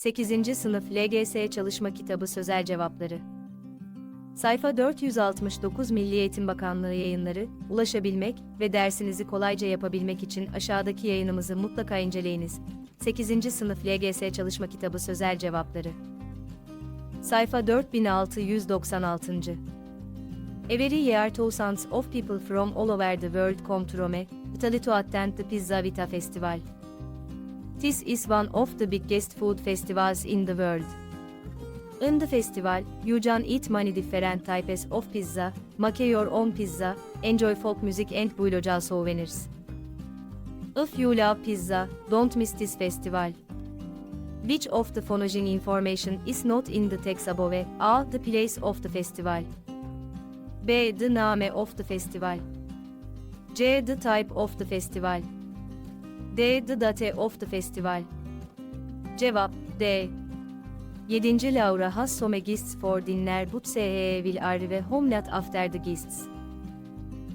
8. Sınıf LGS Çalışma Kitabı Sözel Cevapları Sayfa 469 Milli Eğitim Bakanlığı yayınları, ulaşabilmek ve dersinizi kolayca yapabilmek için aşağıdaki yayınımızı mutlaka inceleyiniz. 8. Sınıf LGS Çalışma Kitabı Sözel Cevapları Sayfa 4696 Every year thousands of people from all over the world come to Rome, Italy to attend the Pizza Vita Festival. This is one of the biggest food festivals in the world. In the festival, you can eat many different types of pizza, make your own pizza, enjoy folk music and biological souvenirs. If you love pizza, don't miss this festival. Which of the following information is not in the text above? A. The place of the festival. B. The name of the festival. C. The type of the festival. D. The date of the festival. Cevap D. 7. Laura has some gifts for dinner but SHE will arrive home late after the gifts.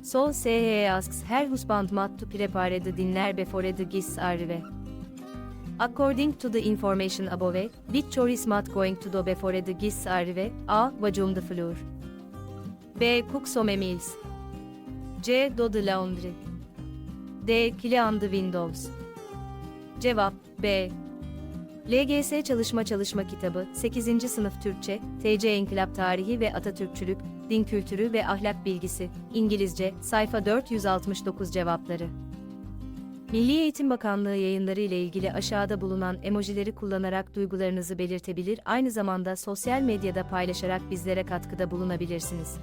So SHE asks her husband Matt to prepare the dinner before the guests arrive. According to the information above, which chore is Matt going to do before the guests arrive? A. Vacuum the floor. B. Cook some meals. C. Do the laundry. D. Clean the windows. Cevap B. LGS Çalışma Çalışma Kitabı 8. Sınıf Türkçe, TC İnkılap Tarihi ve Atatürkçülük, Din Kültürü ve Ahlak Bilgisi, İngilizce, sayfa 469 cevapları. Milli Eğitim Bakanlığı yayınları ile ilgili aşağıda bulunan emojileri kullanarak duygularınızı belirtebilir, aynı zamanda sosyal medyada paylaşarak bizlere katkıda bulunabilirsiniz.